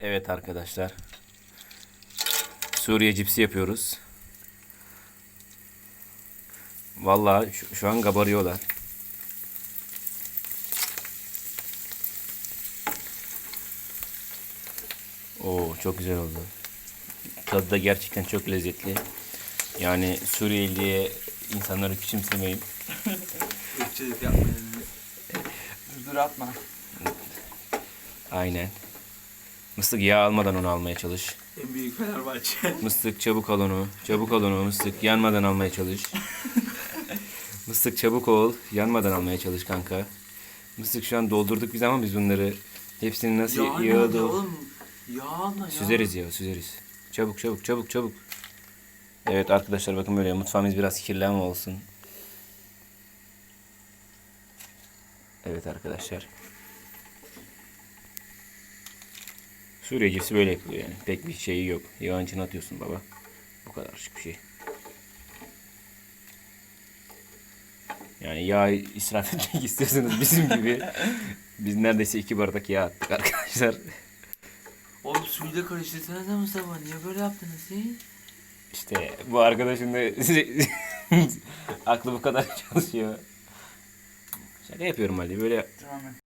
Evet arkadaşlar. Suriye cipsi yapıyoruz. Vallahi şu, şu an kabarıyorlar. Oo çok güzel oldu. Tadı da gerçekten çok lezzetli. Yani Suriyeli diye insanları küçümsemeyin. Irkçılık yapmayın. Dur atma. Aynen. Mıstık yağ almadan onu almaya çalış. En büyük Fenerbahçe. Mıstık çabuk al onu. Çabuk al onu mıstık. Yanmadan almaya çalış. mıstık çabuk ol. Yanmadan almaya çalış kanka. Mıstık şu an doldurduk biz ama biz bunları hepsini nasıl Yağ yağı oğlum? Yağla ya. Süzeriz ya süzeriz. Çabuk çabuk çabuk çabuk. Evet arkadaşlar bakın böyle mutfağımız biraz kirli ama olsun. Evet arkadaşlar. Suriye cipsi böyle yapılıyor yani. Pek bir şeyi yok. Yağın içine atıyorsun baba. Bu kadar şık bir şey. Yani yağ israf etmek istiyorsanız bizim gibi biz neredeyse iki bardak yağ attık arkadaşlar. Oğlum karıştırsana da Mustafa. Niye böyle yaptınız siz? İşte bu arkadaşın da aklı bu kadar çalışıyor. Şaka yapıyorum Ali böyle Tamam.